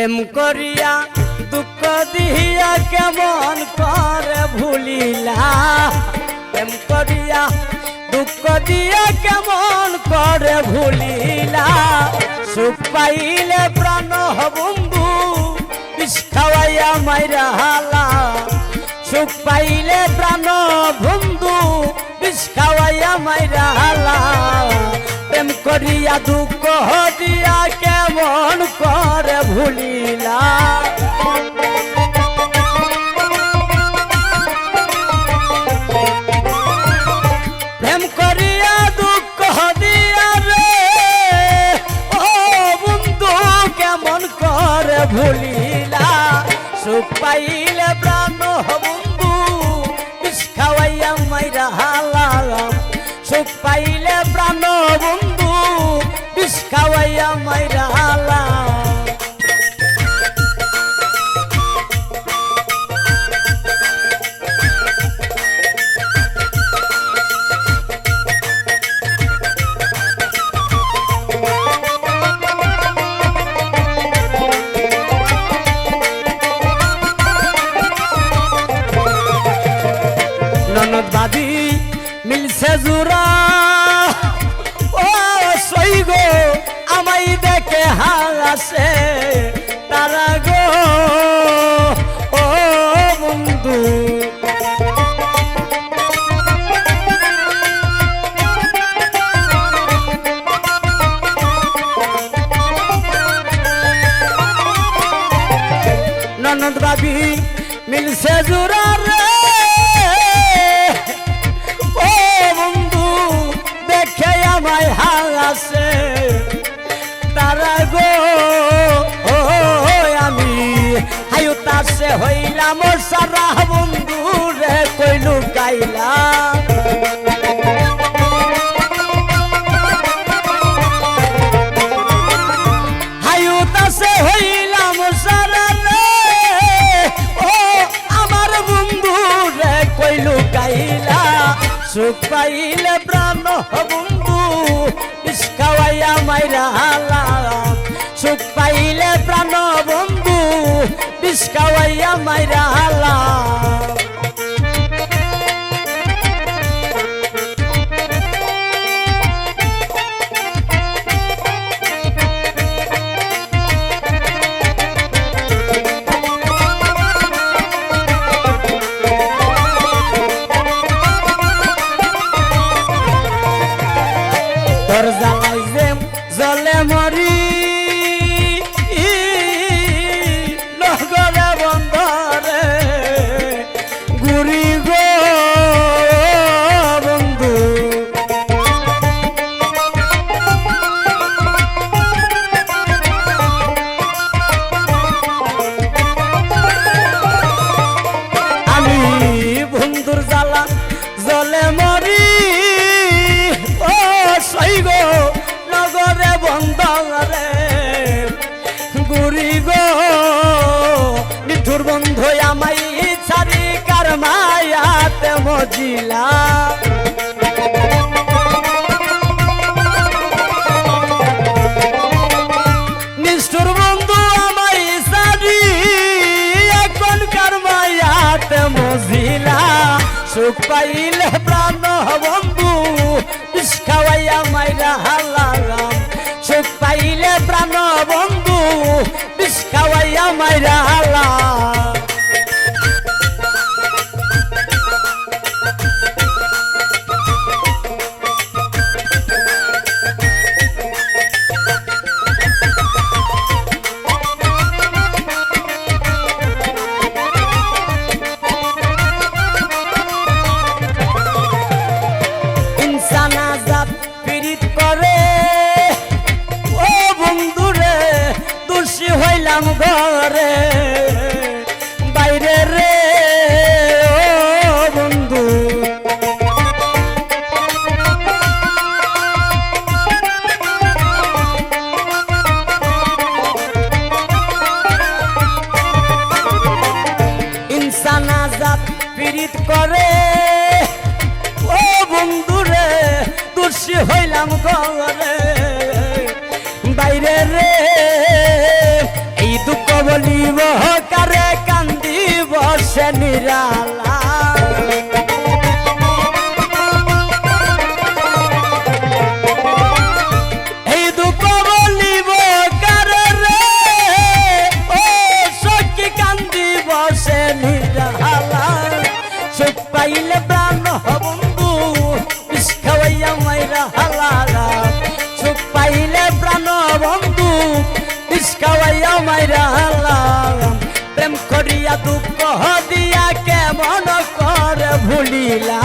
প্রেম করিয়া দুঃখ দিয়া কেমন করে ভুলিলা? প্রেম করিয়া দুঃখ দিয়া কেমন করে ভুলিলা? সুখ পাইলে প্রাণ বন্ধু, বিষ খাওয়াইয়া মাইরা হালা। সুখ পাইলে প্রাণ বন্ধু, বিষ খাওয়াইয়া মাইরা হালা। করিয়া দুঃখ দিয়া কেমন করে ভুলিলা? প্রেম করিয়া দুঃখ দিয়া রে, ও বন্ধু, কেমন করে ভুলিলা? সুখ পাইলে প্রাণ বন্ধু ননদ বাদি মিলছে জোড়া। ও সই গো আমাই দেখে হাসে তারা গো। ও বন্ধু। ননদ বাবি মিলছে জোড়া রে আমায় হাসে তারা গো আমি হায়ু তাসে হইলাম সারা বন্ধু রে কইলু গাইলা হায়ু তাসে হইলাম সারা ও, আমার বন্ধু রে কইলু গাইলা সুখ পাইলে প্রাণ বন্ধু ইস্কাওয়াইয়া মাইরা হালাম সুখ পাইলে প্রাণ বন্ধু বিস্কাওয়াইয়া মাইরা হালাম মজিলা। সুখ পাইলে প্রাণ বন্ধু, বিষ খাওয়াইয়া মাইরা হালাম সুখ পাইলে প্রাণ বন্ধু, বিষ খাওয়াইয়া মাইরা হালাম। হইলাম ঘরে বাইরে রে, ও বন্ধু। ইনসান আজাদ পীড়িত করে। ও বন্ধুরে দোষী হইলাম ঘরে বাইরে রে বলিব কারে কান্দিব সে নিরালা। পাইলে প্রাণ বন্ধু, বিষ খাওয়াইয়া মাইরা হালারা সুখ পাইলে প্রাণ বন্ধু, বিষ খাওয়াইয়া মাইরা দুঃখ দিয়া কেমন করে ভুলিলা?